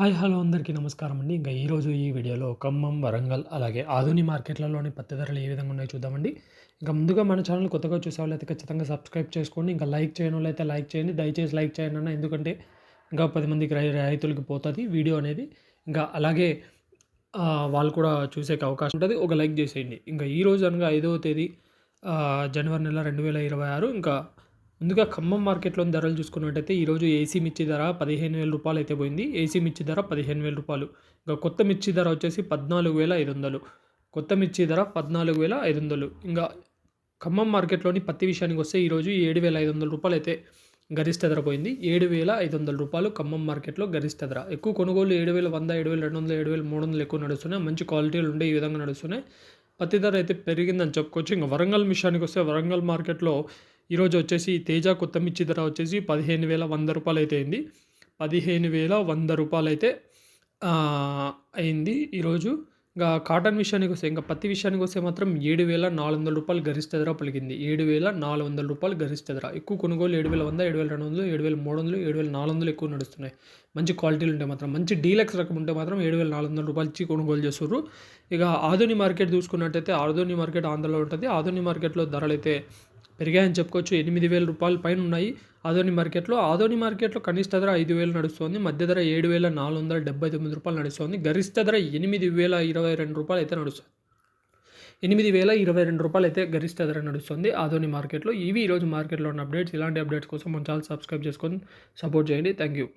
Hi hello అందరికీ నమస్కారం అండి. ఇంకా ఈరోజు ఈ వీడియోలో ఖమ్మం వరంగల్ అలాగే ఆధుని మార్కెట్లలోని పత్తి ధరలు ఏ విధంగా ఉన్నాయో చూద్దామండి. ఇంకా ముందుగా మన ఛానల్ కొత్తగా చూసే వాళ్ళైతే ఖచ్చితంగా సబ్స్క్రైబ్ చేసుకోండి. ఇంకా లైక్ చేయని వాళ్ళైతే లైక్ చేయండి. దయచేసి లైక్ చేయండి అన్న ఎందుకంటే ఇంకా పది మందికి రై రైతులకి పోతుంది వీడియో అనేది. ఇంకా అలాగే వాళ్ళు కూడా చూసేకి అవకాశం ఉంటుంది. ఒక లైక్ చేసేయండి. ఇంకా ఈ రోజు అనగా ఐదవ తేదీ జనవరి నెల రెండు వేల ఇరవై ఆరు. ఇంకా ముందుగా ఖమ్మం మార్కెట్లోని ధరలు చూసుకున్నట్టయితే ఈరోజు ఏసీ మిర్చి ధర పదిహేను వేల రూపాయలు అయితే పోయింది. ఏసీ మిర్చి ధర పదిహేను వేల రూపాయలు. ఇంకా కొత్త మిర్చి ధర వచ్చేసి పద్నాలుగు వేల ఐదు వందలు. కొత్త మిర్చి ధర పద్నాలుగు వేల ఐదు వందలు. ఇంకా ఖమ్మం మార్కెట్లోని పత్తి విషయానికి వస్తే ఈరోజు ఏడు వేల ఐదు వందల రూపాయలు అయితే గరిష్ట ధర పోయింది. ఏడు వేల ఐదు వందల రూపాయలు ఖమ్మం మార్కెట్లో గరిష్ట ధర. ఎక్కువ కొనుగోలు ఏడు వేల వంద ఏడు వేల రెండు వందల ఏడు వేల మూడు వందలు ఎక్కువ నడుస్తున్నాయి. మంచి క్వాలిటీలు ఉండే ఈ విధంగా నడుస్తున్నాయి. పత్తి ధర అయితే పెరిగిందని చెప్పుకోవచ్చు. ఇంకా వరంగల్ విషయానికి వస్తే వరంగల్ మార్కెట్లో ఈరోజు వచ్చేసి తేజ కొత్త మిర్చి ధర వచ్చేసి పదిహేను వేల వంద రూపాయలు అయితే అయింది. పదిహేను వేల వంద రూపాయలు అయితే అయింది ఈరోజు ఇంకా కాటన్ విషయానికి వస్తే ఇంకా పత్తి విషయానికి వస్తే మాత్రం ఏడు వేల నాలుగు వందల రూపాయలు గరిష్ట ధర పలికింది. ఏడు వేల నాలుగు వందల రూపాయలు గరిష్ట ధర ఎక్కువ కొనుగోలు ఏడు వేల వంద ఏడు వేల రెండు వందలు ఏడు వేల మూడు వందలు ఏడు వేల నాలుగు వందలు ఎక్కువ నడుస్తున్నాయి. మంచి క్వాలిటీలు ఉంటే మాత్రం మంచి డీలక్స్ రకం ఉంటే మాత్రం ఏడు వేల నాలుగు వందల రూపాయలు ఇచ్చి కొనుగోలు చేస్తున్నారు ఇక ఆధుని మార్కెట్ చూసుకున్నట్టయితే ఆధుని మార్కెట్ ఆంధ్రలో ఉంటుంది. ఆధుని మార్కెట్లో ధరలు అయితే పెరిగాయని చెప్పుకోవచ్చు. ఎనిమిది వేల రూపాయల పైన ఉన్నాయి. ఆదోని మార్కెట్లో ఆదోని మార్కెట్లో కనిష్ట ధర ఐదు వేలు నడుస్తుంది. మధ్య ధర ఏడు వేల నాలుగు వందల డెబ్బై తొమ్మిది రూపాయలు నడుస్తుంది. గరిష్ట ధర ఎనిమిది వేల ఇరవై రెండు రూపాయలు అయితే నడుస్తుంది. ఎనిమిది వేల ఇరవై రెండు రూపాయలు అయితే గరిష్ట ధర నడుస్తుంది. ఆదోని మార్కెట్లో ఇవి ఈరోజు మార్కెట్లో ఉన్న అప్డేట్స్. ఇలాంటి అప్డేట్స్ కోసం మన ఛానల్ సబ్స్క్రైబ్ చేసుకొని సపోర్ట్ చేయండి. Thank you.